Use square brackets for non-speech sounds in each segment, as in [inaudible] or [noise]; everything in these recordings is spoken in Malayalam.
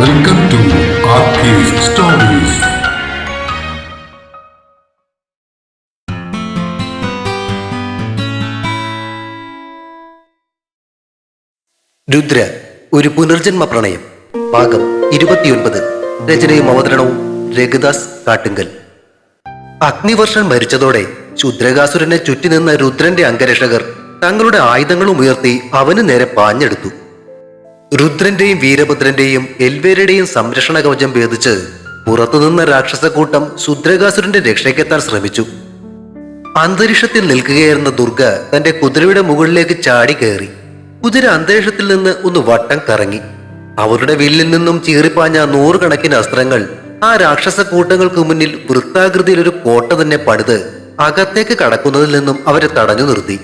Welcome ടു സ്റ്റോറീസ് രുദ്ര ഒരു പുനർജന്മ പ്രണയം. ഭാഗം ഇരുപത്തിയൊൻപത്. രചനയും അവതരണവും രഘുദാസ് കാട്ടുങ്കൽ. അഗ്നിവർഷൻ മരിച്ചതോടെ ശുദ്രകാസുരനെ ചുറ്റി നിന്ന രുദ്രന്റെ അംഗരക്ഷകർ തങ്ങളുടെ ആയുധങ്ങളും ഉയർത്തി അവന് നേരെ പാഞ്ഞെടുത്തു. രുദ്രന്റെയും വീരഭദ്രന്റെയും എൽവേരുടെയും സംരക്ഷണ കവചം ഭേദിച്ച് പുറത്തുനിന്ന രാക്ഷസക്കൂട്ടം ശുദ്രകാസുരന്റെ രക്ഷയ്ക്കെത്താൻ ശ്രമിച്ചു. അന്തരീക്ഷത്തിൽ നിൽക്കുകയായിരുന്ന ദുർഗ തന്റെ കുതിരയുടെ മുകളിലേക്ക് ചാടി കയറി. കുതിര അന്തരീക്ഷത്തിൽ നിന്ന് ഒന്ന് വട്ടം കറങ്ങി. അവരുടെ വില്ലിൽ നിന്നും ചീറിപ്പാഞ്ഞ നൂറുകണക്കിന് അസ്ത്രങ്ങൾ ആ രാക്ഷസ കൂട്ടങ്ങൾക്ക് മുന്നിൽ വൃത്താകൃതിയിൽ ഒരു കോട്ട തന്നെ പണിത് അകത്തേക്ക് കടക്കുന്നതിൽ നിന്നും അവരെ തടഞ്ഞു നിർത്തി.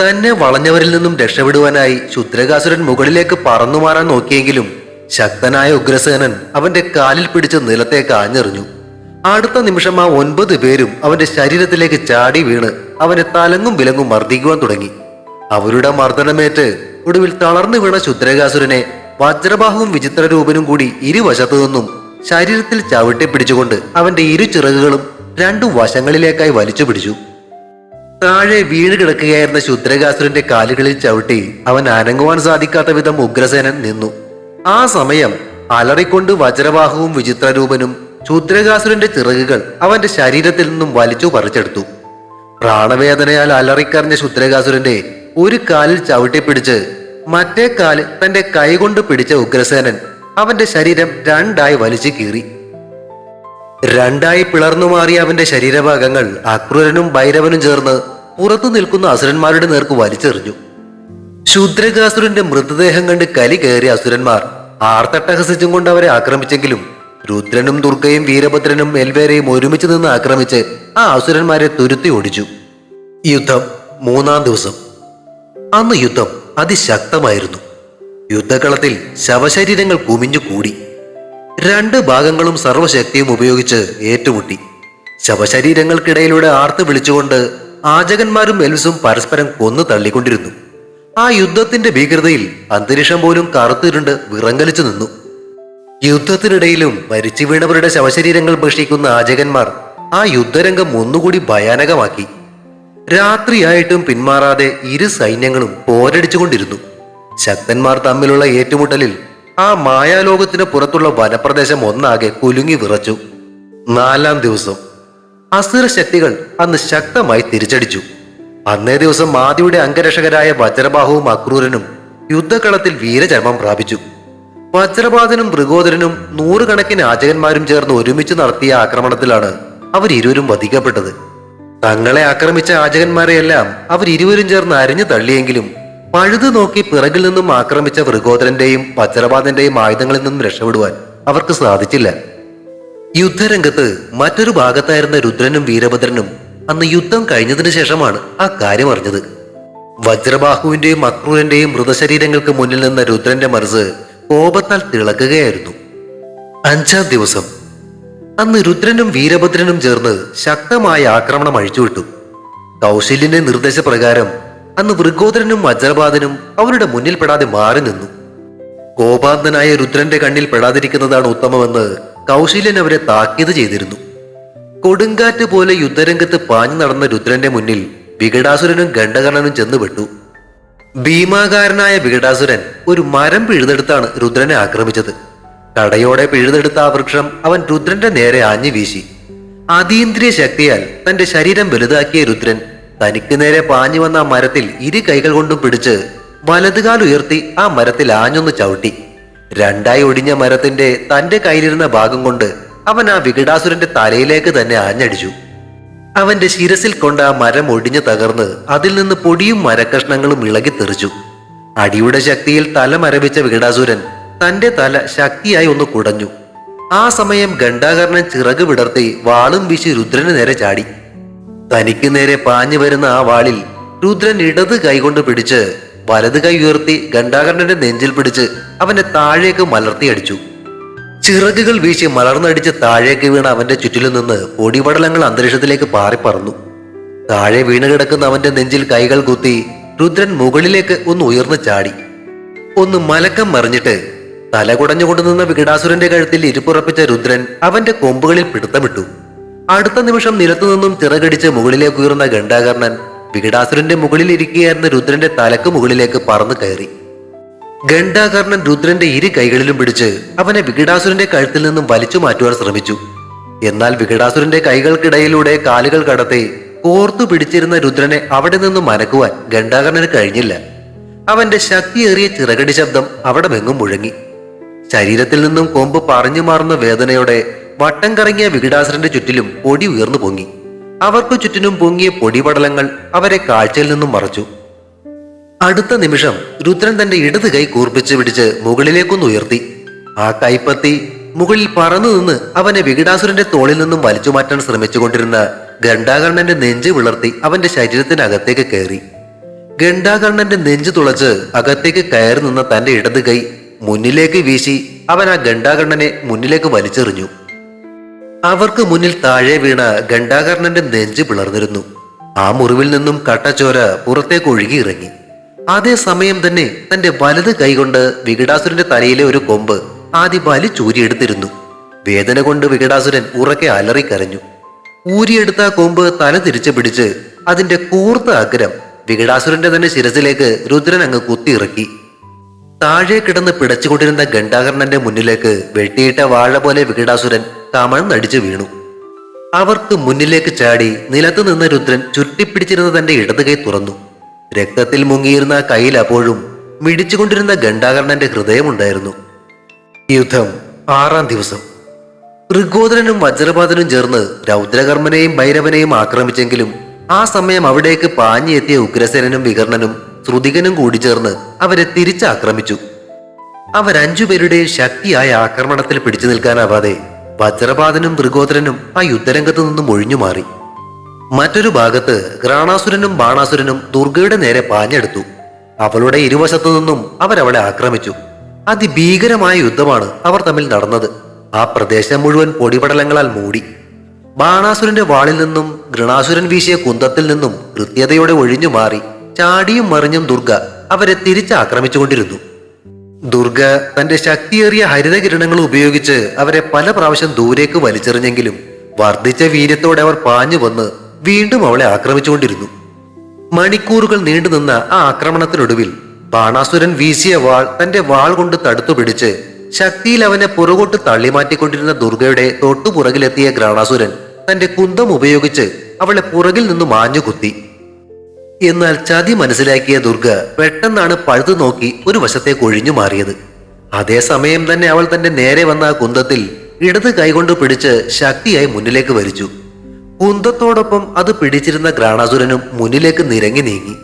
തന്നെ വളഞ്ഞവരിൽ നിന്നും രക്ഷപ്പെടുവാനായി ശുദ്രകാസുരൻ മുകളിലേക്ക് പറന്നു മാറാൻ നോക്കിയെങ്കിലും ശക്തനായ ഉഗ്രസേനൻ അവന്റെ കാലിൽ പിടിച്ച് നിലത്തേക്ക് ആഞ്ഞെറിഞ്ഞു അടുത്ത നിമിഷം ആ ഒൻപത് പേരും അവന്റെ ശരീരത്തിലേക്ക് ചാടി വീണ് അവനെ തലങ്ങും വിലങ്ങും മർദ്ദിക്കുവാൻ തുടങ്ങി. അവരുടെ മർദ്ദനമേറ്റ് ഒടുവിൽ തളർന്നു വീണ ശുദ്രകാസുരനെ വജ്രബാഹുവും വിചിത്രരൂപനും കൂടി ഇരുവശത്തു നിന്നും ശരീരത്തിൽ ചവിട്ടി പിടിച്ചുകൊണ്ട് അവന്റെ ഇരു ചിറകുകളും രണ്ടു വശങ്ങളിലേക്കായി വലിച്ചു പിടിച്ചു താഴെ വീണ് കിടക്കുകയായിരുന്ന ശുദ്രകാസുരന്റെ കാലുകളിൽ ചവിട്ടി അവൻ അനങ്ങുവാൻ സാധിക്കാത്ത വിധം ഉഗ്രസേനൻ നിന്നു. ആ സമയം അലറിക്കൊണ്ട് വജ്രവാഹവും വിചിത്രരൂപനും ശുദ്രകാസുരന്റെ ചിറകുകൾ അവന്റെ ശരീരത്തിൽ നിന്നും വലിച്ചു പറിച്ചെടുത്തു. പ്രാണവേദനയാൽ അലറിക്കറിഞ്ഞ ശുദ്രകാസുരന്റെ ഒരു കാലിൽ ചവിട്ടിപ്പിടിച്ച് മറ്റേ കാൽ തന്റെ കൈകൊണ്ട് പിടിച്ച ഉഗ്രസേനൻ അവന്റെ ശരീരം രണ്ടായി വലിച്ചു കീറി. രണ്ടായി പിളർന്നു മാറിയ അവന്റെ ശരീരഭാഗങ്ങൾ അക്രൂരനും ഭൈരവനും ചേർന്ന് പുറത്തു നിൽക്കുന്ന അസുരന്മാരുടെ നേർക്ക് വലിച്ചെറിഞ്ഞു. ശൂദ്രകാസുരന്റെ മൃതദേഹം കണ്ട് കലി കയറിയ അസുരന്മാർ ആർത്തട്ടഹസിച്ചും കൊണ്ട് അവരെ ആക്രമിച്ചെങ്കിലും രുദ്രനും ദുർഗയും വീരഭദ്രനും എൽവേരയും ഒരുമിച്ച് നിന്ന് ആക്രമിച്ച് ആ അസുരന്മാരെ തുരുത്തി ഓടിച്ചു. യുദ്ധം മൂന്നാം ദിവസം. അന്ന് യുദ്ധം അതിശക്തമായിരുന്നു. യുദ്ധകളത്തിൽ ശവശരീരങ്ങൾ കുമിഞ്ഞു കൂടി രണ്ട് ഭാഗങ്ങളും സർവശക്തിയും ഉപയോഗിച്ച് ഏറ്റുമുട്ടി. ശവശരീരങ്ങൾക്കിടയിലൂടെ ആർത്ത് വിളിച്ചുകൊണ്ട് ആചകന്മാരും എൽവിസും പരസ്പരം കൊന്നു തള്ളിക്കൊണ്ടിരുന്നു. ആ യുദ്ധത്തിന്റെ ഭീകരതയിൽ അന്തരീക്ഷം പോലും കറുത്തിരുണ്ട് വിറങ്ങലിച്ചു നിന്നു. യുദ്ധത്തിനിടയിലും മരിച്ചു വീണവരുടെ ശവശരീരങ്ങൾ ഭക്ഷിക്കുന്ന ആചകന്മാർ ആ യുദ്ധരംഗം ഒന്നുകൂടി ഭയാനകമാക്കി. രാത്രിയായിട്ടും പിന്മാറാതെ ഇരു സൈന്യങ്ങളും പോരടിച്ചുകൊണ്ടിരുന്നു. ശക്തന്മാർ തമ്മിലുള്ള ഏറ്റുമുട്ടലിൽ ആ മായാലോകത്തിന് പുറത്തുള്ള വനപ്രദേശം ഒന്നാകെ കുലുങ്ങി വിറച്ചു. നാലാം ദിവസം അസുര ശക്തികൾ അന്ന് ശക്തമായി തിരിച്ചടിച്ചു. അന്നേ ദിവസം ആദിയുടെ അംഗരക്ഷകരായ വജ്രബാഹുവും അക്രൂരനും യുദ്ധകളത്തിൽ വീരചർമ്മം പ്രാപിച്ചു. വജ്രപാതനും മൃഗോദരനും നൂറുകണക്കിന് ആചകന്മാരും ചേർന്ന് ഒരുമിച്ച് നടത്തിയ ആക്രമണത്തിലാണ് അവരിരുവരും വധിക്കപ്പെട്ടത്. തങ്ങളെ ആക്രമിച്ച ആചകന്മാരെയെല്ലാം അവരിരുവരും ചേർന്ന് അരിഞ്ഞു തള്ളിയെങ്കിലും പഴുതു നോക്കി പിറകിൽ നിന്നും ആക്രമിച്ച മൃഗോദരന്റെയും വജ്രപാതന്റെയും ആയുധങ്ങളിൽ നിന്നും രക്ഷപ്പെടുവാൻ അവർക്ക് സാധിച്ചില്ല. യുദ്ധരംഗത്ത് മറ്റൊരു ഭാഗത്തായിരുന്ന രുദ്രനും വീരഭദ്രനും അന്ന് യുദ്ധം കഴിഞ്ഞതിന് ശേഷമാണ് ആ കാര്യം അറിഞ്ഞത്. വജ്രബാഹുവിന്റെയും അക്രൂരന്റെയും മൃതശരീരങ്ങൾക്ക് മുന്നിൽ നിന്ന രുദ്രന്റെ മനസ്സ് കോപത്താൽ തിളക്കുകയായിരുന്നു. അഞ്ചാം ദിവസം. അന്ന് രുദ്രനും വീരഭദ്രനും ചേർന്ന് ശക്തമായ ആക്രമണം അഴിച്ചുവിട്ടു. കൗശല്യന്റെ നിർദ്ദേശപ്രകാരം അന്ന് വൃഗോദരനും വജ്രപാതനും അവരുടെ മുന്നിൽ പെടാതെ മാറി നിന്നു. കോപാന്തനായ രുദ്രന്റെ കണ്ണിൽ പെടാതിരിക്കുന്നതാണ് ഉത്തമമെന്ന് കൗശല്യൻ അവരെ താക്കീത് ചെയ്തിരുന്നു. കൊടുങ്കാറ്റ് പോലെ യുദ്ധരംഗത്ത് പാഞ്ഞു നടന്ന രുദ്രന്റെ മുന്നിൽ വികടാസുരനും ഗണ്ഡകർണനും ചെന്നുപെട്ടു ഭീമാകാരനായ വികടാസുരൻ ഒരു മരം പിഴുതെടുത്താണ് രുദ്രനെ ആക്രമിച്ചത്. കടയോടെ പിഴുതെടുത്ത ആ വൃക്ഷം അവൻ രുദ്രന്റെ നേരെ ആഞ്ഞു വീശി അതീന്ദ്രിയ ശക്തിയാൽ തന്റെ ശരീരം വലുതാക്കിയ രുദ്രൻ തനിക്ക് നേരെ പാഞ്ഞു വന്ന ആ മരത്തിൽ ഇരു കൈകൾ കൊണ്ടും പിടിച്ച് വലതുകാൽ ഉയർത്തി ആ മരത്തിൽ ആഞ്ഞൊന്ന് ചവിട്ടി. രണ്ടായി ഒടിഞ്ഞ മരത്തിന്റെ തന്റെ കയ്യിലിരുന്ന ഭാഗം കൊണ്ട് അവൻ ആ വികടാസുരന്റെ തലയിലേക്ക് തന്നെ ആഞ്ഞടിച്ചു. അവന്റെ ശിരസിൽ കൊണ്ട് ആ മരം ഒടിഞ്ഞു തകർന്ന് അതിൽ നിന്ന് പൊടിയും മരക്കഷ്ണങ്ങളും ഇളകിത്തെറിച്ചു അടിയുടെ ശക്തിയിൽ തല മരവിച്ച വികടാസുരൻ തന്റെ തല ശക്തിയായി ഒന്ന് കുടഞ്ഞു. ആ സമയം ഗണ്ഡാകർണൻ ചിറക് വിടർത്തി വാളും വീശി രുദ്രന് നേരെ ചാടി. തനിക്ക് നേരെ പാഞ്ഞു വരുന്ന ആ വാളിൽ രുദ്രൻ ഇടത് കൈകൊണ്ട് പിടിച്ച് വലത് കൈ ഉയർത്തി ഗണ്ഡാകർണന്റെ നെഞ്ചിൽ പിടിച്ച് അവനെ താഴേക്ക് മലർത്തി അടിച്ചു. ചിറകുകൾ വീശി മലർന്നടിച്ച് താഴേക്ക് വീണ അവന്റെ ചുറ്റിലും നിന്ന് പൊടിപടലങ്ങൾ അന്തരീക്ഷത്തിലേക്ക് പാറിപ്പറന്നു താഴെ വീണ് കിടക്കുന്ന അവന്റെ നെഞ്ചിൽ കൈകൾ കുത്തി രുദ്രൻ മുകളിലേക്ക് ഒന്ന് ഉയർന്നു ചാടി. ഒന്ന് മലക്കം മറിഞ്ഞിട്ട് തല കുടഞ്ഞുകൊണ്ട് നിന്ന വികടാസുരന്റെ കഴുത്തിൽ ഇരുപ്പുറപ്പിച്ച രുദ്രൻ അവന്റെ കൊമ്പുകളിൽ പിടുത്തമിട്ടു. അടുത്ത നിമിഷം നിലത്തു നിന്നും ചിറകടിച്ച് മുകളിലേക്ക് ഉയർന്ന ഗണ്ടാകർണൻ വികടാസുരന്റെ മുകളിൽ ഇരിക്കുകയായിരുന്ന രുദ്രന്റെ തലക്ക് മുകളിലേക്ക് പറന്നു കയറി. ഗണ്ടാകർണൻ രുദ്രന്റെ ഇരു കൈകളിലും പിടിച്ച് അവനെ വികടാസുരന്റെ കഴുത്തിൽ നിന്നും വലിച്ചു മാറ്റുവാൻ ശ്രമിച്ചു. എന്നാൽ വികടാസുരന്റെ കൈകൾക്കിടയിലൂടെ കാലുകൾ കടത്തി കോർത്തു പിടിച്ചിരുന്ന രുദ്രനെ അവിടെ നിന്നും മനക്കുവാൻ ഗണ്ടാകർണന് കഴിഞ്ഞില്ല. അവന്റെ ശക്തിയേറിയ ചിറകടി ശബ്ദം അവിടെ മെങ്ങും മുഴങ്ങി. ശരീരത്തിൽ നിന്നും കൊമ്പ് പറഞ്ഞു മാറുന്ന വേദനയോടെ വട്ടം കറങ്ങിയ വികടാസുരന്റെ ചുറ്റിലും പൊടി ഉയർന്നു പൊങ്ങി. അവർക്ക് ചുറ്റിനും പൊങ്ങിയ പൊടിപടലങ്ങൾ അവരെ കാഴ്ചയിൽ നിന്നും മറച്ചു. അടുത്ത നിമിഷം രുദ്രൻ തന്റെ ഇടത് കൈ കൂർപ്പിച്ച് പിടിച്ച് മുകളിലേക്കൊന്ന് ഉയർത്തി. ആ കൈപ്പത്തി മുകളിൽ പറന്നു നിന്ന് അവനെ വികടാസുരന്റെ തോളിൽ നിന്നും വലിച്ചു മാറ്റാൻ ശ്രമിച്ചുകൊണ്ടിരുന്ന ഗണ്ടാകർണന്റെ നെഞ്ച് വിളർത്തി അവന്റെ ശരീരത്തിനകത്തേക്ക് കയറി. ഗണ്ടാകർണന്റെ നെഞ്ച് തുളച്ച് അകത്തേക്ക് കയറി നിന്ന തന്റെ ഇടത് കൈ മുന്നിലേക്ക് വീശി അവൻ ആ ഗണ്ടാകർണനെ മുന്നിലേക്ക് വലിച്ചെറിഞ്ഞു. അവർക്ക് മുന്നിൽ താഴെ വീണ ഘണ്ടാകർണന്റെ നെഞ്ച് പിളർന്നിരുന്നു. ആ മുറിവിൽ നിന്നും കട്ടച്ചോര പുറത്തേക്ക് ഒഴുകി ഇറങ്ങി അതേ സമയം തന്നെ തന്റെ വലത് കൈകൊണ്ട് വികടാസുരന്റെ തലയിലെ ഒരു കൊമ്പ് ആദ്യ വലി ചൂരിയെടുത്തിരുന്നു. വേദന കൊണ്ട് വികടാസുരൻ ഉറക്കെ അലറിക്കരഞ്ഞു. ഊരിയെടുത്ത കൊമ്പ് തല തിരിച്ചു പിടിച്ച് അതിന്റെ കൂർത്ത അഗ്രം വികടാസുരന്റെ തന്നെ ശിരസിലേക്ക് രുദ്രൻ അങ്ങ് കുത്തിയിറക്കി. താഴെ കിടന്ന് പിടച്ചുകൊണ്ടിരുന്ന ഗണ്ടാകർണന്റെ മുന്നിലേക്ക് വെട്ടിയിട്ട വാഴ പോലെ വികടാസുരൻ കമഴ്ന്നടിച്ചു വീണു. അവർക്ക് മുന്നിലേക്ക് ചാടി നിലത്തു നിന്ന രുദ്രൻ ചുറ്റിപ്പിടിച്ചിരുന്ന തന്റെ ഇടത് കൈ തുറന്നു. രക്തത്തിൽ മുങ്ങിയിരുന്ന ആ കയ്യിൽ അപ്പോഴും മിടിച്ചുകൊണ്ടിരുന്ന ഗണ്ടാകർണന്റെ ഹൃദയമുണ്ടായിരുന്നു. യുദ്ധം ആറാം ദിവസം. ഋഗോദരനും വജ്രപാതനും ചേർന്ന് രൗദ്രകർമ്മനെയും ഭൈരവനെയും ആക്രമിച്ചെങ്കിലും ആ സമയം അവിടേക്ക് പാഞ്ഞെത്തിയ ഉഗ്രസേനനും വികർണനും ശ്രുതികനും കൂടി ചേർന്ന് അവരെ തിരിച്ചാക്രമിച്ചു. അവരഞ്ചുപേരുടെ ശക്തിയായ ആക്രമണത്തിൽ പിടിച്ചു നിൽക്കാനാവാതെ വജ്രപാതനും മൃഗോധരനും ആ യുദ്ധരംഗത്ത് നിന്നും ഒഴിഞ്ഞു മാറി. മറ്റൊരു ഭാഗത്ത് ഗ്രാണാസുരനും ബാണാസുരനും ദുർഗയുടെ നേരെ പാഞ്ഞെടുത്തു. അവളുടെ ഇരുവശത്തു നിന്നും അവരവളെ ആക്രമിച്ചു. അതിഭീകരമായ യുദ്ധമാണ് അവർ തമ്മിൽ നടന്നത്. ആ പ്രദേശം മുഴുവൻ പൊടിപടലങ്ങളാൽ മൂടി. ബാണാസുരന്റെ വാളിൽ നിന്നും ഗൃണാസുരൻ വീശിയ കുന്തത്തിൽ നിന്നും കൃത്യതയോടെ ഒഴിഞ്ഞു മാറി. ചാടിയും മറിഞ്ഞും ദുർഗ അവരെ തിരിച്ചാക്രമിച്ചുകൊണ്ടിരുന്നു ദുർഗ തന്റെ ശക്തിയേറിയ ഹരിതകിരണങ്ങൾ ഉപയോഗിച്ച് അവരെ പല പ്രാവശ്യം ദൂരേക്ക് വലിച്ചെറിഞ്ഞെങ്കിലും വർദ്ധിച്ച വീര്യത്തോടെ അവർ പാഞ്ഞു വന്ന് വീണ്ടും അവളെ ആക്രമിച്ചുകൊണ്ടിരുന്നു. മണിക്കൂറുകൾ നീണ്ടുനിന്ന ആ ആക്രമണത്തിനൊടുവിൽ ബാണാസുരൻ വീശിയ വാൾ തന്റെ വാൾ കൊണ്ട് തടുത്തു പിടിച്ച് ശക്തിയിൽ അവനെ പുറകോട്ട് തള്ളിമാറ്റിക്കൊണ്ടിരുന്ന ദുർഗയുടെ തൊട്ടുപുറകിലെത്തിയ ഗ്രാണാസുരൻ തന്റെ കുന്തം ഉപയോഗിച്ച് അവളെ പുറകിൽ നിന്നും മാഞ്ഞു കുത്തി എന്നാൽ ചതി മനസ്സിലാക്കിയ ദുർഗ പെട്ടെന്നാണ് പഴുതു നോക്കി ഒരു വശത്തേക്ക് ഒഴിഞ്ഞു മാറിയത്. അതേസമയം തന്നെ അവൾ തന്റെ നേരെ വന്ന ആ കുന്തത്തിൽ ഇടത് കൈകൊണ്ട് പിടിച്ച് ശക്തിയായി മുന്നിലേക്ക് വലിച്ചു. കുന്തത്തോടൊപ്പം അത് പിടിച്ചിരുന്ന ഗ്രാണാസുരനും മുന്നിലേക്ക് നിരങ്ങി നീങ്ങി.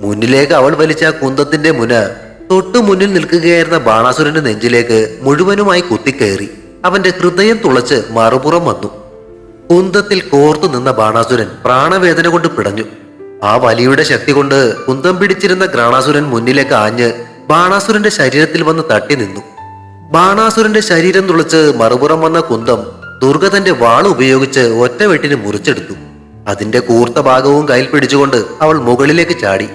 മുന്നിലേക്ക് അവൾ വലിച്ച കുന്തത്തിന്റെ മുന തൊട്ടു മുന്നിൽ നിൽക്കുകയായിരുന്ന ബാണാസുരന്റെ നെഞ്ചിലേക്ക് മുഴുവനുമായി കുത്തിക്കയറി അവന്റെ ഹൃദയം തുളച്ച് മറുപുറം വന്നു. കുന്തത്തിൽ കോർത്തു നിന്ന ബാണാസുരൻ പ്രാണവേദന കൊണ്ട് പിടഞ്ഞു. ആ വലിയുടെ ശക്തി കൊണ്ട് കുന്തം പിടിച്ചിരുന്ന ഗ്രാണാസുരൻ മുന്നിലേക്ക് ആഞ്ഞ് ബാണാസുരന്റെ ശരീരത്തിൽ വന്ന് തട്ടി നിന്നു. ബാണാസുരന്റെ ശരീരം തുളച്ച് മറുപുറം വന്ന കുന്തം ദുർഗ തന്റെ വാൾ ഉപയോഗിച്ച് ഒറ്റ വെട്ടിന് മുറിച്ചെടുത്തു. അതിന്റെ കൂർത്ത ഭാഗവും കയ്യിൽ പിടിച്ചുകൊണ്ട് അവൾ മുകളിലേക്ക് ചാടി.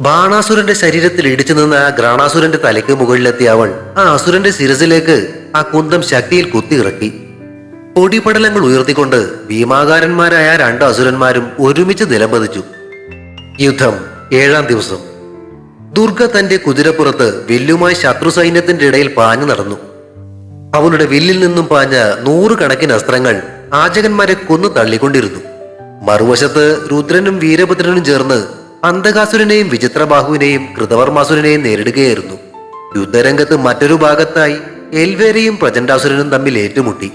ബാണാസുരന്റെ ശരീരത്തിൽ ഇടിച്ചു നിന്ന ആ ഗ്രാണാസുരന്റെ തലയ്ക്ക് മുകളിലെത്തിയ അവൾ ആ അസുരന്റെ ശിരസിലേക്ക് ആ കുന്തം ശക്തിയിൽ കുത്തിയിറക്കി. പൊടിപടലങ്ങൾ ഉയർത്തിക്കൊണ്ട് ഭീമാകാരന്മാരായ രണ്ട് അസുരന്മാരും ഒരുമിച്ച് നിലംപതിച്ചു. യുദ്ധം ഏഴാം ദിവസം. ദുർഗ തന്റെ കുതിരപ്പുറത്ത് വില്ലുമായി ശത്രു സൈന്യത്തിന്റെ ഇടയിൽ പാഞ്ഞു നടന്നു. അവളുടെ വില്ലിൽ നിന്നും പാഞ്ഞ നൂറുകണക്കിന് അസ്ത്രങ്ങൾ ആചകന്മാരെ കൊന്നു തള്ളിക്കൊണ്ടിരുന്നു. മറുവശത്ത് രുദ്രനും വീരഭദ്രനും ചേർന്ന് അന്ധകാസുരനെയും വിചിത്രബാഹുവിനെയും കൃതവർമാസുരനെയും നേരിടുകയായിരുന്നു. യുദ്ധരംഗത്ത് മറ്റൊരു ഭാഗത്തായി എൽവേരയും പ്രചണ്ഡാസുരനും തമ്മിൽ ഏറ്റുമുട്ടി.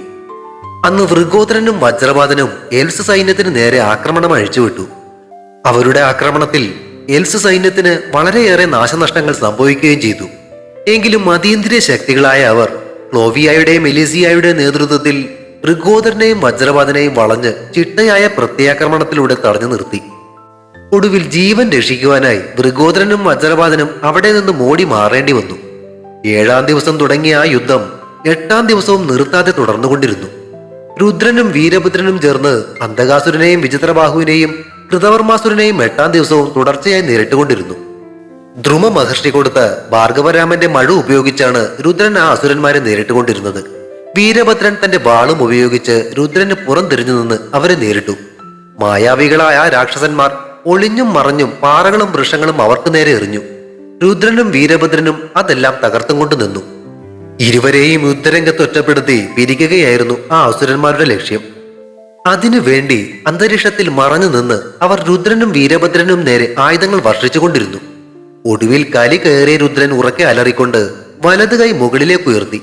അന്ന് വൃഗോദരനും വജ്രപാതനും എൽസ് സൈന്യത്തിന് നേരെ ആക്രമണം അഴിച്ചുവിട്ടു. അവരുടെ ആക്രമണത്തിൽ എൽസ് സൈന്യത്തിന് വളരെയേറെ നാശനഷ്ടങ്ങൾ സംഭവിക്കുകയും ചെയ്തു. എങ്കിലും അതീന്ദ്രിയ ശക്തികളായ അവർ ക്ലോവിയായുടെയും എലിസിയായുടെയും നേതൃത്വത്തിൽ വൃഗോദരനെയും വജ്രപാതനെയും വളഞ്ഞ് ചിട്ടയായ പ്രത്യാക്രമണത്തിലൂടെ തടഞ്ഞു നിർത്തി. ഒടുവിൽ ജീവൻ രക്ഷിക്കുവാനായി വൃഗോദരനും വജ്രപാതനും അവിടെ നിന്ന് മോടി മാറേണ്ടി വന്നു. ഏഴാം ദിവസം തുടങ്ങിയ ആ യുദ്ധം എട്ടാം ദിവസവും നിർത്താതെ തുടർന്നുകൊണ്ടിരുന്നു. രുദ്രനും വീരഭദ്രനും ചേർന്ന് അന്ധകാസുരനെയും വിചിത്രബാഹുവിനെയും കൃതവർമാസുരനെയും എട്ടാം ദിവസവും തുടർച്ചയായി നേരിട്ടുകൊണ്ടിരുന്നു. ധ്രുമ മഹർഷി കൊടുത്ത ഭാർഗവരാമന്റെ മഴ ഉപയോഗിച്ചാണ് രുദ്രൻ ആ അസുരന്മാരെ നേരിട്ടുകൊണ്ടിരുന്നത്. വീരഭദ്രൻ തന്റെ വാളും ഉപയോഗിച്ച് രുദ്രന് പുറം തിരിഞ്ഞു നിന്ന് അവരെ നേരിട്ടു. മായാവികളായ രാക്ഷസന്മാർ ഒളിഞ്ഞും മറഞ്ഞും പാറകളും വൃക്ഷങ്ങളും അവർക്ക് നേരെ എറിഞ്ഞു. രുദ്രനും വീരഭദ്രനും അതെല്ലാം തകർത്തും കൊണ്ട് നിന്നു. ഇരുവരെയും യുദ്ധരംഗത്ത് ഒറ്റപ്പെടുത്തി പിരിക്കുകയായിരുന്നു ആ അസുരന്മാരുടെ ലക്ഷ്യം. അതിനുവേണ്ടി അന്തരീക്ഷത്തിൽ മറഞ്ഞു നിന്ന് അവർ രുദ്രനും വീരഭദ്രനും നേരെ ആയുധങ്ങൾ വർഷിച്ചുകൊണ്ടിരുന്നു. ഒടുവിൽ കലി കയറിയ രുദ്രൻ ഉറക്കെ അലറിക്കൊണ്ട് വലത് കൈ മുകളിലേക്ക് ഉയർത്തി.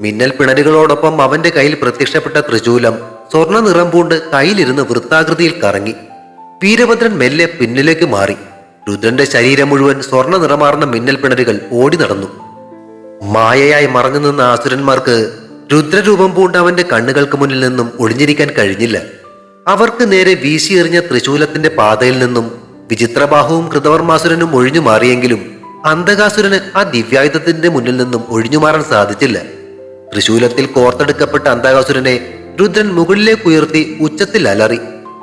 മിന്നൽ പിണരുകളോടൊപ്പം അവന്റെ കയ്യിൽ പ്രത്യക്ഷപ്പെട്ട ത്രിശൂലം സ്വർണ നിറം പൂണ്ട് കയ്യിലിരുന്ന് വൃത്താകൃതിയിൽ കറങ്ങി. വീരഭദ്രൻ മെല്ലെ പിന്നിലേക്ക് മാറി. രുദ്രന്റെ ശരീരം മുഴുവൻ സ്വർണ നിറമാർന്ന മിന്നൽ പിണരുകൾ ഓടി നടന്നു. മായയായി മറഞ്ഞു നിന്ന ആസുരന്മാർക്ക് രുദ്രരൂപം പൂണ്ട അവന്റെ കണ്ണുകൾക്ക് മുന്നിൽ നിന്നും ഒളിഞ്ഞിരിക്കാൻ കഴിഞ്ഞില്ല. അവർക്ക് നേരെ വീശിയെറിഞ്ഞ ത്രിശൂലത്തിന്റെ പാതയിൽ നിന്നും വിചിത്രബാഹുവും കൃതവർമാസുരനും ഒഴിഞ്ഞു മാറിയെങ്കിലും അന്ധകാസുരന് ആ ദിവ്യായുധത്തിന്റെ മുന്നിൽ നിന്നും ഒഴിഞ്ഞു മാറാൻ സാധിച്ചില്ല. ത്രിശൂലത്തിൽ കോർത്തെടുക്കപ്പെട്ട അന്ധകാസുരനെ രുദ്രൻ മുകളിലേക്ക് ഉയർത്തി ഉച്ചത്തിൽ അലറി.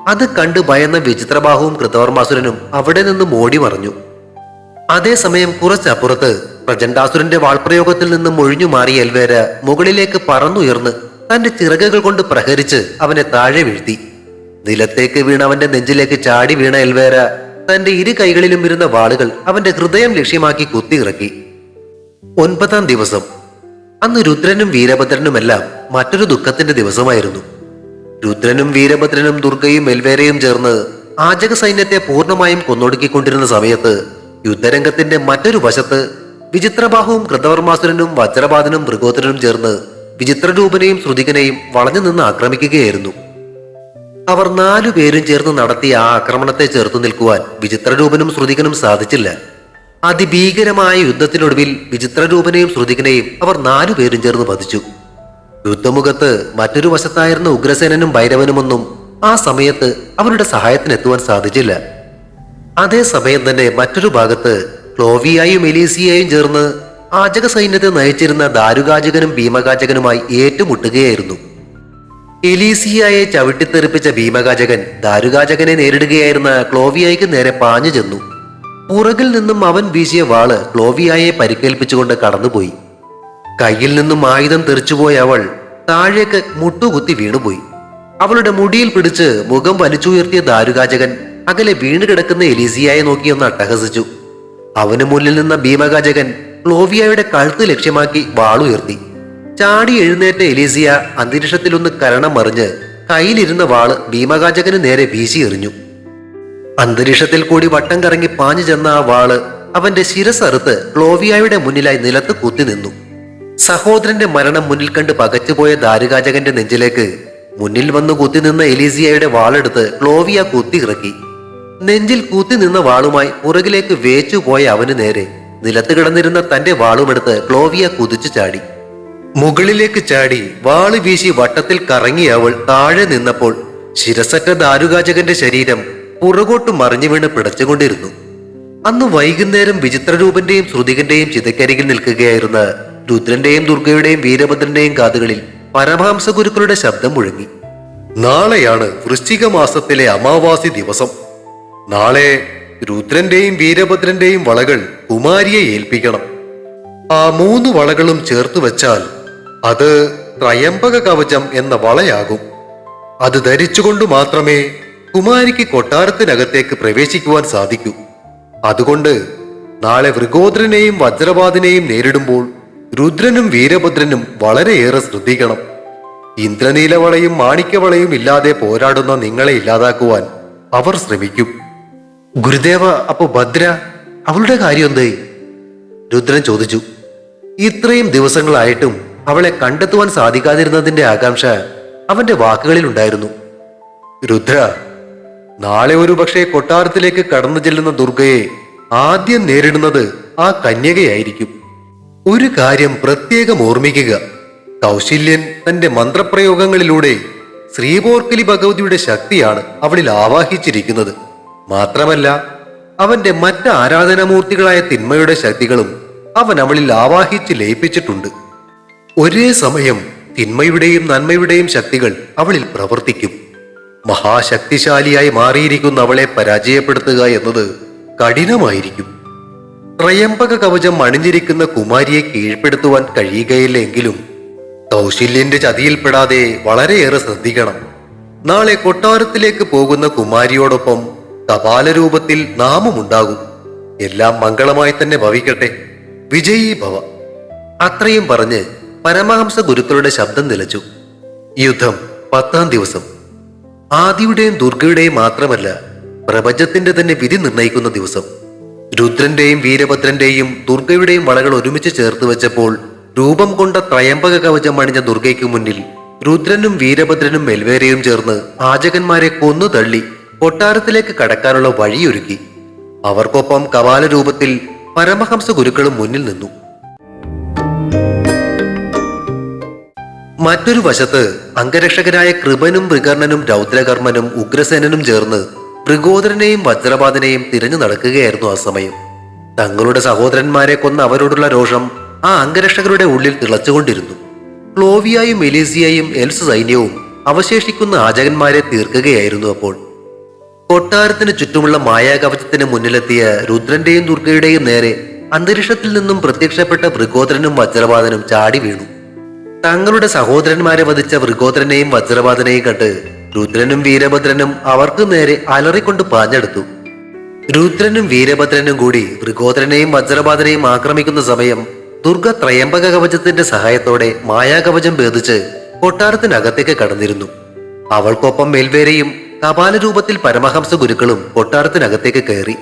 അത് കണ്ട് ഭയന്ന വിചിത്രബാഹുവും കൃതവർമാസുരനും അവിടെ നിന്നും ഓടി മറഞ്ഞു. അതേസമയം കുറച്ചപ്പുറത്ത് പ്രചണ്ഡാസുരന്റെ വാൾപ്രയോഗത്തിൽ നിന്നും ഒഴിഞ്ഞു മാറിയ എൽവേര മുകളിലേക്ക് പറന്നുയർന്ന് തന്റെ ചിറകുകൾ കൊണ്ട് പ്രഹരിച്ച് അവനെ താഴെ വീഴ്ത്തി. നിലത്തേക്ക് വീണ അവന്റെ നെഞ്ചിലേക്ക് ചാടി വീണ എൽവേര തന്റെ ഇരു കൈകളിലും ഇരുന്ന വാളുകൾ അവന്റെ ഹൃദയം ലക്ഷ്യമാക്കി കുത്തിയിറക്കി. ഒൻപതാം ദിവസം. അന്ന് രുദ്രനും വീരഭദ്രനുമെല്ലാം മറ്റൊരു ദുഃഖത്തിന്റെ ദിവസമായിരുന്നു. രുദ്രനും വീരഭദ്രനും ദുർഗയും എൽവേരയും ചേർന്ന് ആചക സൈന്യത്തെ പൂർണമായും കൊന്നൊടുക്കിക്കൊണ്ടിരുന്ന സമയത്ത് യുദ്ധരംഗത്തിന്റെ മറ്റൊരു വശത്ത് വിചിത്രബാഹുവും കൃതവർമാസുരനും വജ്രപാതനും മൃഗോത്തരനും ചേർന്ന് വിചിത്രരൂപനെയും ശ്രുതികനെയും വളഞ്ഞു നിന്ന് ആക്രമിക്കുകയായിരുന്നു. അവർ നാലു പേരും ചേർന്ന് നടത്തിയ ആ ആക്രമണത്തെ ചേർത്തു നിൽക്കുവാൻ വിചിത്രരൂപനും ശ്രുതികനും സാധിച്ചില്ല. അതിഭീകരമായ യുദ്ധത്തിനൊടുവിൽ വിചിത്രരൂപനെയും ശ്രുതികനെയും അവർ നാലു പേരും ചേർന്ന് വധിച്ചു. യുദ്ധമുഖത്ത് മറ്റൊരു വശത്തായിരുന്ന ഉഗ്രസേനനും ഭൈരവനുമൊന്നും ആ സമയത്ത് അവരുടെ സഹായത്തിനെത്തുവാൻ സാധിച്ചില്ല. അതേസമയം തന്നെ മറ്റൊരു ഭാഗത്ത് ക്ലോവിയായും എലീസിയായും ചേർന്ന് ആചക സൈന്യത്തെ നയിച്ചിരുന്ന ദാരുകാചകനും ഭീമകാചകനുമായി ഏറ്റുമുട്ടുകയായിരുന്നു. എലീസിയായെ ചവിട്ടിത്തെറിപ്പിച്ച ഭീമകാചകൻ ദാരുകാചകനെ നേരിടുകയായിരുന്ന ക്ലോവിയായ്ക്ക് നേരെ പാഞ്ഞു ചെന്നു. പുറകിൽ നിന്നും അവൻ വീശിയ വാൾ ക്ലോവിയായെ പരിക്കേൽപ്പിച്ചുകൊണ്ട് കടന്നുപോയി. കയ്യിൽ നിന്നും ആയുധം തെറിച്ചുപോയ അവൾ താഴേക്ക് മുട്ടുകുത്തി വീണുപോയി. അവളുടെ മുടിയിൽ പിടിച്ച് മുഖം വലിച്ചുയർത്തിയ ദാരുകാചകൻ അകലെ വീണ് കിടക്കുന്ന എലീസിയായെ നോക്കിയൊന്ന് അട്ടഹസിച്ചു. അവന് മുന്നിൽ നിന്ന ഭീമകാചകൻ ക്ലോവിയായുടെ കഴുത്ത് ലക്ഷ്യമാക്കി വാളുയർത്തി ചാടി എഴുന്നേറ്റ എലീസിയ അന്തരീക്ഷത്തിലൊന്ന് കരണം മറിഞ്ഞ് കയ്യിലിരുന്ന വാൾ ഭീമകാചകന് നേരെ വീശി എറിഞ്ഞു. അന്തരീക്ഷത്തിൽ കൂടി വട്ടം കറങ്ങി പാഞ്ഞു ചെന്ന ആ വാൾ അവന്റെ ശിരസറുത്ത് ക്ലോവിയായുടെ മുന്നിലായി നിലത്ത് കുത്തി നിന്നു. സഹോദരന്റെ മരണം മുന്നിൽ കണ്ട് പകച്ചുപോയ ദാരുകാചകന്റെ നെഞ്ചിലേക്ക് മുന്നിൽ വന്നു കുത്തി നിന്ന എലീസിയയുടെ വാളെടുത്ത് ക്ലോവിയ കുത്തി ഇറക്കി. നെഞ്ചിൽ കൂത്തി നിന്ന വാളുമായി പുറകിലേക്ക് വേച്ചു പോയ അവന് നേരെ നിലത്ത് കിടന്നിരുന്ന തന്റെ വാളുമെടുത്ത് ക്ലോവിയ കുതിച്ചു ചാടി. മുകളിലേക്ക് ചാടി വാൾ വീശി വട്ടത്തിൽ കറങ്ങിയ അവൾ താഴെ നിന്നപ്പോൾ ശിരസറ്റ ദാരുകാചകന്റെ ശരീരം പുറകോട്ട് മറിഞ്ഞു വീണ് പിടച്ചുകൊണ്ടിരുന്നു. അന്ന് വൈകുന്നേരം വിചിത്രരൂപന്റെയും ശ്രുതികന്റെയും ചിതക്കരികിൽ നിൽക്കുകയായിരുന്ന രുദ്രന്റെയും ദുർഗയുടെയും വീരഭദ്രന്റെയും കാതുകളിൽ പരമഹംസ ഗുരുക്കളുടെ ശബ്ദം മുഴങ്ങി. നാളെയാണ് വൃശ്ചിക മാസത്തിലെ അമാവാസി ദിവസം. നാളെ രുദ്രന്റെയും വീരഭദ്രന്റെയും വളകൾ കുമാരിയെ ഏൽപ്പിക്കണം. ആ മൂന്ന് വളകളും ചേർത്ത് വെച്ചാൽ അത് ത്രയംബക കവചം എന്ന വളയാകും. അത് ധരിച്ചുകൊണ്ട് മാത്രമേ കുമാരിക്ക് കൊട്ടാരത്തിനകത്തേക്ക് പ്രവേശിക്കുവാൻ സാധിക്കൂ. അതുകൊണ്ട് നാളെ വൃഗോദ്രനെയും വജ്രപാതിനെയും നേരിടുമ്പോൾ രുദ്രനും വീരഭദ്രനും വളരെയേറെ ശ്രദ്ധിക്കണം. ഇന്ദ്രനീലവളയും മാണിക്യവളയും ഇല്ലാതെ പോരാടുന്ന നിങ്ങളെ ഇല്ലാതാക്കുവാൻ അവർ ശ്രമിക്കും. ഗുരുദേവ അപ്പോ ഭദ്ര അവളുടെ കാര്യം എന്തായി രുദ്രൻ ചോദിച്ചു. ഇത്രയും ദിവസങ്ങളായിട്ടും അവളെ കണ്ടെത്തുവാൻ സാധിക്കാതിരുന്നതിന്റെ ആകാംക്ഷ അവന്റെ വാക്കുകളിൽ ഉണ്ടായിരുന്നു. രുദ്ര നാളെ ഒരു പക്ഷേ കൊട്ടാരത്തിലേക്ക് കടന്നു ചെല്ലുന്ന ദുർഗയെ ആദ്യം നേരിടുന്നത് ആ കന്യകയായിരിക്കും. ഒരു കാര്യം പ്രത്യേകം ഓർമ്മിക്കുക. കൗശല്യൻ തന്റെ മന്ത്രപ്രയോഗങ്ങളിലൂടെ ശ്രീപോർക്കലി ഭഗവതിയുടെ ശക്തിയാണ് അവളിൽ ആവാഹിച്ചിരിക്കുന്നത്. മാത്രമല്ല അവന്റെ മറ്റ് ആരാധനാമൂർത്തികളായ തിന്മയുടെ ശക്തികളും അവൻ അവളിൽ ആവാഹിച്ച് ലയിപ്പിച്ചിട്ടുണ്ട്. ഒരേ സമയം തിന്മയുടെയും നന്മയുടെയും ശക്തികൾ അവളിൽ പ്രവർത്തിക്കും. മഹാശക്തിശാലിയായി മാറിയിരിക്കുന്ന അവളെ പരാജയപ്പെടുത്തുക എന്നത് കഠിനമായിരിക്കും. ത്രയംബക കവചം അണിഞ്ഞിരിക്കുന്ന കുമാരിയെ കീഴ്പ്പെടുത്തുവാൻ കഴിയുകയില്ലെങ്കിലും കൗശല്യന്റെ ചതിയിൽപ്പെടാതെ വളരെയേറെ ശ്രദ്ധിക്കണം. നാളെ കൊട്ടാരത്തിലേക്ക് പോകുന്ന കുമാരിയോടൊപ്പം കപാലരൂപത്തിൽ നാമുമുണ്ടാകും. എല്ലാം മംഗളമായി തന്നെ ഭവിക്കട്ടെ. വിജയീ ഭവ. അത്രയും പറഞ്ഞ് പരമഹംസ ഗുരുക്കളുടെ ശബ്ദം നിലച്ചു. യുദ്ധം പത്താം ദിവസം. ആദിയുടെയും ദുർഗയുടെയും മാത്രമല്ല പ്രപഞ്ചത്തിന്റെ തന്നെ വിധി നിർണയിക്കുന്ന ദിവസം. രുദ്രന്റെയും വീരഭദ്രന്റെയും ദുർഗയുടെയും വളകൾ ഒരുമിച്ച് ചേർത്ത് വെച്ചപ്പോൾ രൂപം കൊണ്ട ത്രയംബക കവചം അണിഞ്ഞ ദുർഗയ്ക്ക് മുന്നിൽ രുദ്രനും വീരഭദ്രനും മെൽവേരയും ചേർന്ന് പാചകന്മാരെ കൊന്നു തള്ളി. കൊട്ടാരത്തിലേക്ക് കടക്കാനുള്ള വഴിയൊരുക്കി. അവർക്കൊപ്പം കപാല രൂപത്തിൽ പരമഹംസ ഗുരുക്കളും മുന്നിൽ നിന്നു. മറ്റൊരു വശത്ത് അംഗരക്ഷകരായ കൃപനും വികർണനും രൗദ്രകർമ്മനും ഉഗ്രസേനനും ചേർന്ന് മൃഗോദരനെയും വജ്രപാതനെയും തിരഞ്ഞു നടക്കുകയായിരുന്നു ആ സമയം. തങ്ങളുടെ സഹോദരന്മാരെ കൊന്ന അവരോടുള്ള രോഷം ആ അംഗരക്ഷകരുടെ ഉള്ളിൽ തിളച്ചുകൊണ്ടിരുന്നു. ക്ലോവിയായും എലീസിയയും എൽസ് സൈന്യവും അവശേഷിക്കുന്ന ആചകന്മാരെ തീർക്കുകയായിരുന്നു അപ്പോൾ. കൊട്ടാരത്തിന് ചുറ്റുമുള്ള മായാകവചത്തിന് മുന്നിലെത്തിയ രുദ്രന്റെയും ദുർഗയുടെയും നേരെ അന്തരീക്ഷത്തിൽ നിന്നും പ്രത്യക്ഷപ്പെട്ട വൃഗോദരനും വജ്രപാതനും ചാടി വീണു. തങ്ങളുടെ സഹോദരന്മാരെ വധിച്ച വൃഗോദരനെയും വജ്രപാതനെയും കണ്ട് രുദ്രനും വീരഭദ്രനും അവർക്ക് നേരെ അലറിക്കൊണ്ട് പാഞ്ഞെടുത്തു. രുദ്രനും വീരഭദ്രനും കൂടി വൃഗോദരനെയും വജ്രപാതനെയും ആക്രമിക്കുന്ന സമയം ദുർഗ ത്രയംബക കവചത്തിന്റെ സഹായത്തോടെ മായാകവചം ഭേദിച്ച് കൊട്ടാരത്തിനകത്തേക്ക് കടന്നിരുന്നു. അവൾക്കൊപ്പം മേൽവേരയും കപാല രൂപത്തിൽ പരമഹംസ ഗുരുക്കളും കൊട്ടാരത്തിനകത്തേക്ക് കയറി.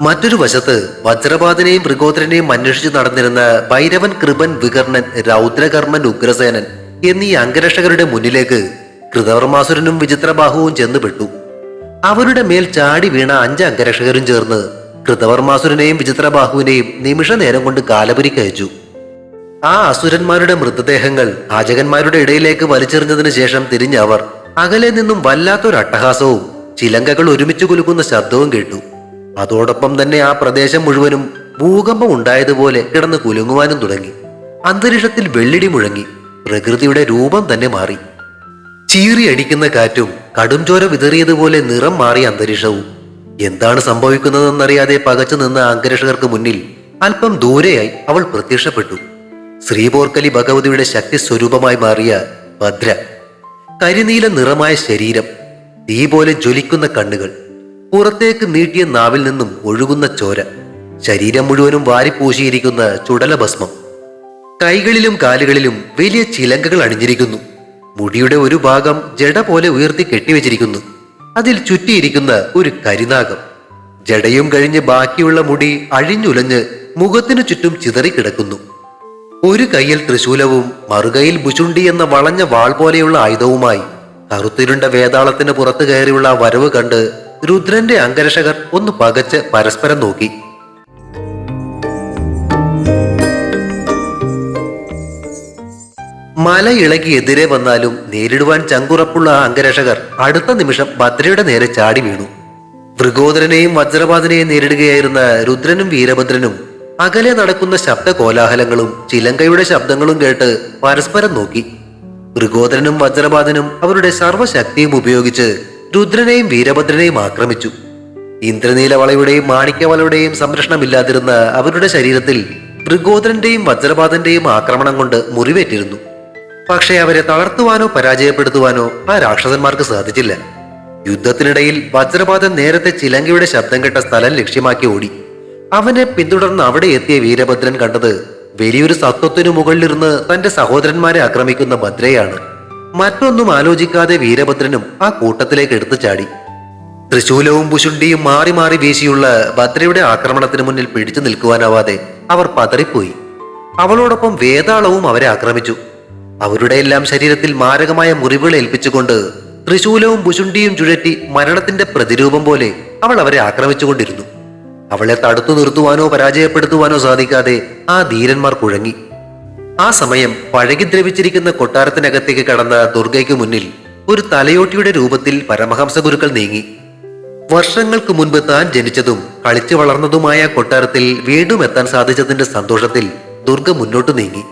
മറ്റൊരു വശത്ത് വജ്രപാതനെയും മൃഗോദരനെയും അന്വേഷിച്ച് നടന്നിരുന്ന ഭൈരവൻ കൃപൻ വികർണൻ രൗദ്രകർമ്മൻ ഉഗ്രസേനൻ എന്നീ അംഗരക്ഷകരുടെ മുന്നിലേക്ക് കൃതവർമാസുരനും വിചിത്രബാഹുവും ചെന്നുപെട്ടു. അവരുടെ മേൽ ചാടി വീണ അഞ്ച് അംഗരക്ഷകരും ചേർന്ന് കൃതവർമാസുരനെയും വിചിത്രബാഹുവിനെയും നിമിഷ നേരം കൊണ്ട് കാലപുരിക്കയച്ചു ആ അസുരന്മാരുടെ മൃതദേഹങ്ങൾ ആചകന്മാരുടെ ഇടയിലേക്ക് വലിച്ചെറിഞ്ഞതിനു ശേഷം തിരിഞ്ഞ അവർ അകലെ നിന്നും വല്ലാത്തൊരു അട്ടഹാസവും ചിലങ്കകൾ ഒരുമിച്ച് കുലുക്കുന്ന ശബ്ദവും കേട്ടു. അതോടൊപ്പം തന്നെ ആ പ്രദേശം മുഴുവനും ഭൂകമ്പം ഉണ്ടായതുപോലെ കിടന്ന് കുലുങ്ങുവാനും തുടങ്ങി. അന്തരീക്ഷത്തിൽ വെള്ളിടി മുഴങ്ങി. പ്രകൃതിയുടെ രൂപം തന്നെ മാറി. ചീറി അടിക്കുന്ന കാറ്റും കടും ചോര വിതറിയതുപോലെ നിറം മാറിയ അന്തരീക്ഷവും. എന്താണ് സംഭവിക്കുന്നതെന്നറിയാതെ പകച്ചു നിന്ന അംഗരക്ഷകർക്ക് മുന്നിൽ അല്പം ദൂരെയായി അവൾ പ്രത്യക്ഷപ്പെട്ടു. ശ്രീപോർക്കലി ഭഗവതിയുടെ ശക്തി സ്വരൂപമായി മാറിയ ഭദ്ര കരിനീല നിറമായ ശരീരം തീ പോലെ ജ്വലിക്കുന്ന കണ്ണുകൾ പുറത്തേക്ക് നീട്ടിയ നാവിൽ നിന്നും ഒഴുകുന്ന ചോര ശരീരം മുഴുവനും വാരിപ്പൂശിയിരിക്കുന്ന ചുടലഭസ്മം കൈകളിലും കാലുകളിലും വലിയ ചിലങ്കകൾ അണിഞ്ഞിരിക്കുന്നു. മുടിയുടെ ഒരു ഭാഗം ജട പോലെ ഉയർത്തി കെട്ടിവെച്ചിരിക്കുന്നു. അതിൽ ചുറ്റിയിരിക്കുന്ന ഒരു കരിനാഗം. ജടയും കഴിഞ്ഞ് ബാക്കിയുള്ള മുടി അഴിഞ്ഞുലഞ്ഞ് മുഖത്തിനു ചുറ്റും ചിതറിക്കിടക്കുന്നു. ഒരു കയ്യിൽ തൃശൂലവും മറുകയിൽ ബുചുണ്ടി എന്ന വളഞ്ഞ വാൾ പോലെയുള്ള ആയുധവുമായി കറുത്തിരുണ്ട വേതാളത്തിന് പുറത്തു കയറിയുള്ള വരവ് കണ്ട് രുദ്രന്റെ അംഗരക്ഷകർ ഒന്ന് പകച്ച് പരസ്പരം നോക്കി. മല ഇളകി എതിരെ വന്നാലും നേരിടുവാൻ ചങ്കുറപ്പുള്ള ആ അംഗരക്ഷകർ അടുത്ത നിമിഷം ഭദ്രയുടെ നേരെ ചാടി വീണു. ഭൃഗോദരനെയും വജ്രപാതനെയും നേരിടുകയായിരുന്ന രുദ്രനും വീരഭദ്രനും അകലെ നടക്കുന്ന ശബ്ദ കോലാഹലങ്ങളും ചിലങ്കയുടെ ശബ്ദങ്ങളും കേട്ട് പരസ്പരം നോക്കി. മൃഗോദരനും വജ്രപാതനും അവരുടെ സർവശക്തിയും ഉപയോഗിച്ച് രുദ്രനെയും വീരഭദ്രനെയും ആക്രമിച്ചു. ഇന്ദ്രനീലവളയുടെയും മാണിക്യവളയുടെയും സംരക്ഷണമില്ലാതിരുന്ന അവരുടെ ശരീരത്തിൽ മൃഗോദരന്റെയും വജ്രപാതന്റെയും ആക്രമണം കൊണ്ട് മുറിവേറ്റിരുന്നു. പക്ഷേ അവരെ തളർത്തുവാനോ പരാജയപ്പെടുത്തുവാനോ ആ രാക്ഷസന്മാർക്ക് സാധിച്ചില്ല. യുദ്ധത്തിനിടയിൽ വജ്രപാതൻ നേരത്തെ ചിലങ്കയുടെ ശബ്ദം കെട്ട സ്ഥലം ലക്ഷ്യമാക്കി ഓടി. അവനെ പിന്തുടർന്ന് അവിടെ എത്തിയ വീരഭദ്രൻ കണ്ടത് വലിയൊരു സത്വത്തിനു മുകളിലിരുന്ന് തന്റെ സഹോദരന്മാരെ ആക്രമിക്കുന്ന ഭദ്രയാണ്. മറ്റൊന്നും ആലോചിക്കാതെ വീരഭദ്രനും ആ കൂട്ടത്തിലേക്ക് എടുത്തു ചാടി. തൃശൂലവും പുശുണ്ടിയും മാറി മാറി വീശിയുള്ള ഭദ്രയുടെ ആക്രമണത്തിന് മുന്നിൽ പിടിച്ചു നിൽക്കുവാനാവാതെ അവർ പതറിപ്പോയി. അവളോടൊപ്പം വേതാളവും അവരെ ആക്രമിച്ചു. അവരുടെ എല്ലാം ശരീരത്തിൽ മാരകമായ മുറിവുകൾ ഏൽപ്പിച്ചുകൊണ്ട് തൃശൂലവും പുശുണ്ടിയും ചുഴറ്റി മരണത്തിന്റെ പ്രതിരൂപം പോലെ അവൾ അവരെ ആക്രമിച്ചുകൊണ്ടിരുന്നു. അവളെ തടുത്തു നിർത്തുവാനോ പരാജയപ്പെടുത്തുവാനോ സാധിക്കാതെ ആ ധീരന്മാർ കുഴങ്ങി. ആ സമയം പഴകി ദ്രവിച്ചിരിക്കുന്ന കൊട്ടാരത്തിനകത്തേക്ക് കടന്ന ദുർഗയ്ക്ക് മുന്നിൽ ഒരു തലയോട്ടിയുടെ രൂപത്തിൽ പരമഹംസ ഗുരുക്കൾ നീങ്ങി. വർഷങ്ങൾക്ക് മുൻപ് താൻ ജനിച്ചതും കളിച്ചു വളർന്നതുമായ കൊട്ടാരത്തിൽ വീണ്ടും എത്താൻ സാധിച്ചതിന്റെ സന്തോഷത്തിൽ ദുർഗ മുന്നോട്ട് നീങ്ങി.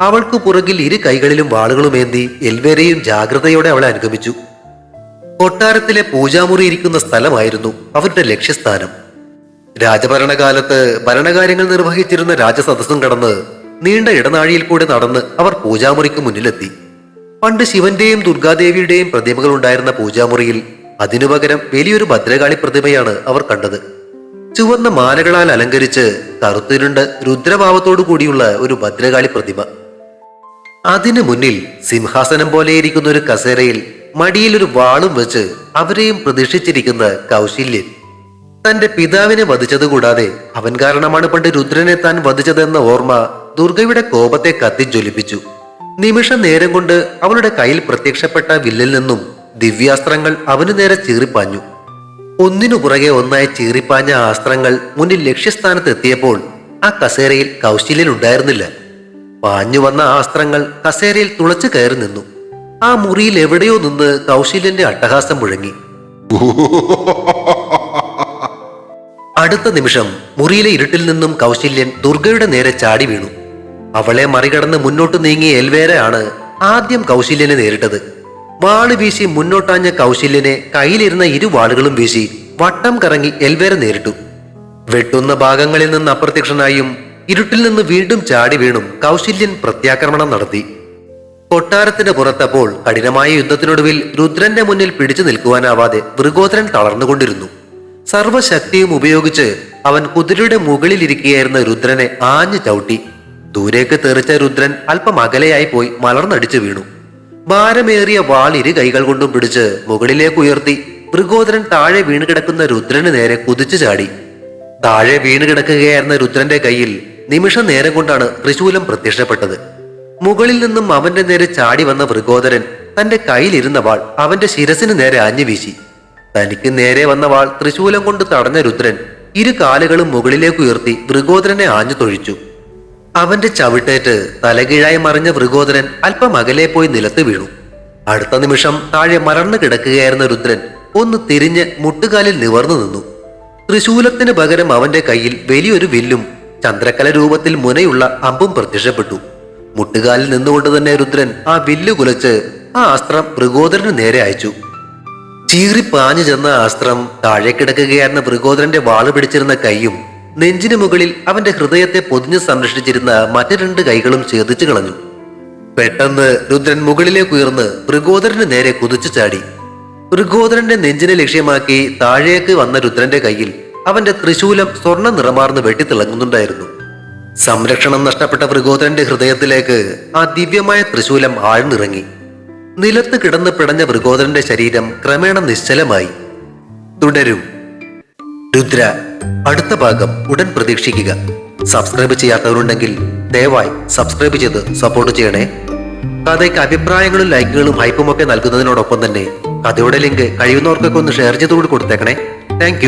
അവൾക്ക് പുറകിൽ ഇരു കൈകളിലും വാളുകളുമേന്തി എൽവേരയും ജാഗ്രതയോടെ അവളെ അനുഗമിച്ചു. കൊട്ടാരത്തിലെ പൂജാമുറി ഇരിക്കുന്ന സ്ഥലമായിരുന്നു അവരുടെ ലക്ഷ്യസ്ഥാനം. രാജഭരണകാലത്ത് ഭരണകാര്യങ്ങൾ നിർവഹിച്ചിരുന്ന രാജസദസ്സും കടന്ന് നീണ്ട ഇടനാഴിയിൽ കൂടെ നടന്ന് അവർ പൂജാമുറിക്ക് മുന്നിലെത്തി. പണ്ട് ശിവന്റെയും ദുർഗാദേവിയുടെയും പ്രതിമകൾ ഉണ്ടായിരുന്ന പൂജാമുറിയിൽ അതിനു പകരം വലിയൊരു ഭദ്രകാളി പ്രതിമയാണ് അവർ കണ്ടത്. ചുവന്ന മാലകളാൽ അലങ്കരിച്ച് കറുത്തിരുണ്ട് രുദ്രഭാവത്തോടു കൂടിയുള്ള ഒരു ഭദ്രകാളി പ്രതിമ. അതിനു മുന്നിൽ സിംഹാസനം പോലെ ഇരിക്കുന്ന ഒരു കസേരയിൽ മടിയിൽ ഒരു വാളും വെച്ച് അവരെയും പ്രതീക്ഷിച്ചിരിക്കുന്ന കൗശല്യൻ. തന്റെ പിതാവിനെ വധിച്ചതുകൂടാതെ അവൻ കാരണമാണ് പണ്ട് രുദ്രനെ താൻ വധിച്ചതെന്ന ഓർമ്മ ദുർഗയുടെ കോപത്തെ കത്തിജ്വലിപ്പിച്ചു. നിമിഷ നേരം കൊണ്ട് അവളുടെ കയ്യിൽ പ്രത്യക്ഷപ്പെട്ട വില്ലിൽ നിന്നും ദിവ്യാസ്ത്രങ്ങൾ അവനു നേരെ ചീറിപ്പാഞ്ഞു. ഒന്നിനു പുറകെ ഒന്നായി ചീറിപ്പാഞ്ഞ ആസ്ത്രങ്ങൾ മുന്നിൽ ലക്ഷ്യസ്ഥാനത്ത് എത്തിയപ്പോൾ ആ കസേരയിൽ കൗശല്യൻ ഉണ്ടായിരുന്നില്ല. പാഞ്ഞു വന്ന ആസ്ത്രങ്ങൾ കസേരയിൽ തുളച്ചു കയറി നിന്നു. ആ മുറിയിൽ എവിടെയോ നിന്ന് കൗശല്യന്റെ അട്ടഹാസം മുഴങ്ങി. [laughs] അടുത്ത നിമിഷം മുറിയിലെ ഇരുട്ടിൽ നിന്നും കൗശല്യൻ ദുർഗയുടെ നേരെ ചാടി വീണു. അവളെ മറികടന്ന് മുന്നോട്ട് നീങ്ങിയ എൽവേരയാണ് ആദ്യം കൗശല്യനെ നേരിട്ടത്. വാൾ വീശി മുന്നോട്ടാഞ്ഞ കൗശല്യനെ കയ്യിലിരുന്ന ഇരു വാളുകളും വീശി വട്ടം കറങ്ങി എൽവേര നേരിട്ടു. വെട്ടുന്ന ഭാഗങ്ങളിൽ നിന്ന് അപ്രത്യക്ഷനായും ഇരുട്ടിൽ നിന്ന് വീണ്ടും ചാടി വീണും കൗശല്യൻ പ്രത്യാക്രമണം നടത്തി. കൊട്ടാരത്തിന്റെ പുറത്തപ്പോൾ കഠിനമായ യുദ്ധത്തിനൊടുവിൽ രുദ്രന്റെ മുന്നിൽ പിടിച്ചു നിൽക്കുവാനാവാതെ വൃഗോദരൻ തളർന്നുകൊണ്ടിരുന്നു. സർവശക്തിയും ഉപയോഗിച്ച് അവൻ കുതിരയുടെ മുകളിലിരിക്കുകയായിരുന്ന രുദ്രനെ ആഞ്ഞു ചവിട്ടി. ദൂരേക്ക് തെറിച്ച രുദ്രൻ അല്പം അകലെയായി പോയി മലർന്നടിച്ചു വീണു. ഭാരമേറിയ വാൾ ഇരു കൈകൾ കൊണ്ടും പിടിച്ച് മുകളിലേക്ക് ഉയർത്തി മൃഗോദരൻ താഴെ വീണ് കിടക്കുന്ന രുദ്രന് നേരെ കുതിച്ചു ചാടി. താഴെ വീണ് കിടക്കുകയായിരുന്ന രുദ്രന്റെ കയ്യിൽ നിമിഷ നേരം കൊണ്ടാണ് ത്രിശൂലം പ്രത്യക്ഷപ്പെട്ടത്. മുകളിൽ നിന്നും അവന്റെ നേരെ ചാടി വന്ന മൃഗോദരൻ തന്റെ കയ്യിലിരുന്ന വാൾ അവന്റെ ശിരസിന് നേരെ ആഞ്ഞു വീശി തനിക്ക് നേരെ വന്ന വാൾ തൃശൂലം കൊണ്ട് തടഞ്ഞ രുദ്രൻ ഇരു കാലുകളും മുകളിലേക്ക് ഉയർത്തി വൃഗോദരനെ ആഞ്ഞു തൊഴിച്ചു. അവന്റെ ചവിട്ടേറ്റ് തലകീഴായി മറിഞ്ഞ വൃഗോദരൻ അല്പം അകലെ പോയി നിലത്ത് വീണു. അടുത്ത നിമിഷം താഴെ മറന്നു കിടക്കുകയായിരുന്ന രുദ്രൻ ഒന്ന് തിരിഞ്ഞ് മുട്ടുകാലിൽ നിവർന്നു നിന്നു. ത്രിശൂലത്തിന് പകരം അവന്റെ കയ്യിൽ വലിയൊരു വില്ലും ചന്ദ്രക്കല രൂപത്തിൽ മുനയുള്ള അമ്പും പ്രത്യക്ഷപ്പെട്ടു. മുട്ടുകാലിൽ നിന്നുകൊണ്ട് തന്നെ രുദ്രൻ ആ വില്ല് കുലച്ച് ആ അസ്ത്രം മൃഗോദരന് നേരെ അയച്ചു. ചീറിപ്പാഞ്ഞു ചെന്ന അസ്ത്രം താഴെ കിടക്കുകയായിരുന്ന മൃഗോദരന്റെ വാൾ പിടിച്ചിരുന്ന കൈയും നെഞ്ചിനു മുകളിൽ അവന്റെ ഹൃദയത്തെ പൊതിഞ്ഞു സംരക്ഷിച്ചിരുന്ന മറ്റു രണ്ട് കൈകളും ഛേദിച്ചു കളഞ്ഞു. പെട്ടെന്ന് രുദ്രൻ മുകളിലേക്ക് ഉയർന്ന് മൃഗോദരന് നേരെ കുതിച്ചു ചാടി. മൃഗോദരന്റെ നെഞ്ചിനെ ലക്ഷ്യമാക്കി താഴേക്ക് വന്ന രുദ്രന്റെ കയ്യിൽ അവന്റെ ത്രിശൂലം സ്വർണ നിറമാർന്ന് വെട്ടിത്തിളങ്ങുന്നുണ്ടായിരുന്നു. സംരക്ഷണം നഷ്ടപ്പെട്ട മൃഗോദരന്റെ ഹൃദയത്തിലേക്ക് ആ ദിവ്യമായ ത്രിശൂലം ആഴ്ന്നിറങ്ങി. നിലത്ത് കിടന്ന് പിടഞ്ഞ മൃഗോദരന്റെ ശരീരം ക്രമേണ നിശ്ചലമായി. തുടരും. രുദ്ര അടുത്ത ഭാഗം ഉടൻ പ്രതീക്ഷിക്കുക. സബ്സ്ക്രൈബ് ചെയ്യാത്തവരുണ്ടെങ്കിൽ ദയവായി സബ്സ്ക്രൈബ് ചെയ്ത് സപ്പോർട്ട് ചെയ്യണേ. കഥയ്ക്ക് അഭിപ്രായങ്ങളും ലൈക്കുകളും ഹൈപ്പും ഒക്കെ നൽകുന്നതിനോടൊപ്പം തന്നെ കഥയുടെ ലിങ്ക് കഴിയുന്നവർക്കൊക്കെ ഒന്ന് ഷെയർ ചെയ്തുകൂടി കൊടുത്തേക്കണേ. താങ്ക്